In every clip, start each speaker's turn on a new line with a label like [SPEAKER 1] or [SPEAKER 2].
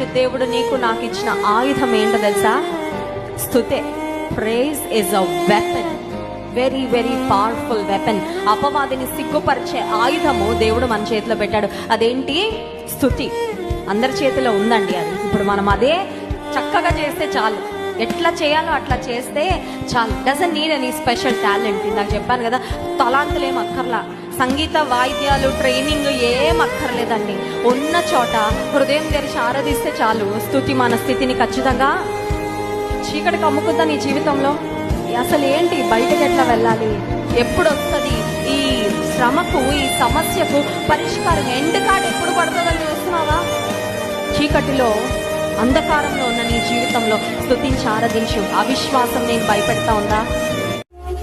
[SPEAKER 1] ఈరోజు దేవుడు నీకు నాకు ఇచ్చిన ఆయుధం ఏంటో తెలుసా? స్థుతే. Praise is a weapon very very powerful weapon అపవాదిని సిగ్గుపరిచే ఆయుధము దేవుడు మన చేతిలో పెట్టాడు. అదేంటి? స్థుతి. అందరి చేతిలో ఉందండి అది. ఇప్పుడు మనం అదే చక్కగా చేస్తే చాలు. ఎట్లా చేయాలో అట్లా చేస్తే చాలు. Doesn't need any special talent నాకు చెప్పాను కదా తలాంతులేం అక్కర్లా. సంగీత వాయిద్యాలు ట్రైనింగ్ ఏం అక్కర్లేదండి. ఉన్న చోట హృదయం తెరిచి ఆరాధిస్తే చాలు. స్థుతి మన స్థితిని ఖచ్చితంగా చీకటి కమ్ముకుందా నీ జీవితంలో? అసలు ఏంటి? బయటకు ఎట్లా వెళ్ళాలి? ఎప్పుడు వస్తుంది ఈ శ్రమకు ఈ సమస్యకు పరిష్కారం ఎండ్ కార్డ్ ఎప్పుడు పడుతుందని చూస్తున్నావా? చీకటిలో అంధకారంలో ఉన్న నీ జీవితంలో స్థుతించి ఆరాధించు. అవిశ్వాసం నేను భయపెడతా ఉందా?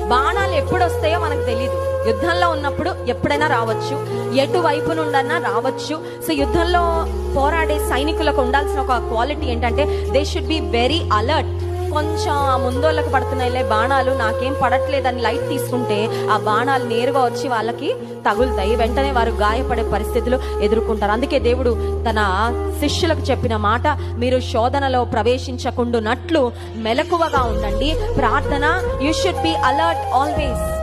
[SPEAKER 1] బాణాలు ఎప్పుడు వస్తాయో మనకు తెలియదు యుద్ధంలో ఉన్నప్పుడు ఎప్పుడైనా రావచ్చు. ఎటువైపు నుండన్నా రావచ్చు. సో యుద్ధంలో పోరాడే సైనికులకు ఉండాల్సిన ఒక క్వాలిటీ ఏంటంటే they should be very alert కొంచెం ఆ ముందోళ్ళకి పడుతున్నాయిలే బాణాలు నాకేం పడట్లేదని లైట్ తీసుకుంటే ఆ బాణాలు నేరుగా వచ్చి వాళ్ళకి తగులుతాయి. వెంటనే వారు గాయపడే పరిస్థితులు ఎదుర్కొంటారు. అందుకే దేవుడు తన శిష్యులకు చెప్పిన మాట మీరు శోధనలో ప్రవేశించకుండునట్లు మెలకువగా ఉండండి. ప్రార్థన you should be alert always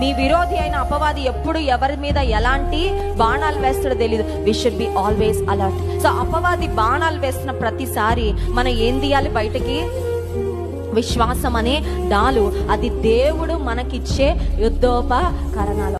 [SPEAKER 1] మీ విరోధి అయిన అపవాది ఎప్పుడు ఎవరి మీద ఎలాంటి బాణాలు వేస్తాడో తెలియదు we should be always alert so అపవాది బాణాలు వేస్తున్న ప్రతిసారి మనం ఏం తీయాలి? బయటకి విశ్వాసం అనే డాలు. అది దేవుడు మనకిచ్చే యుద్ధోపకరణాలు.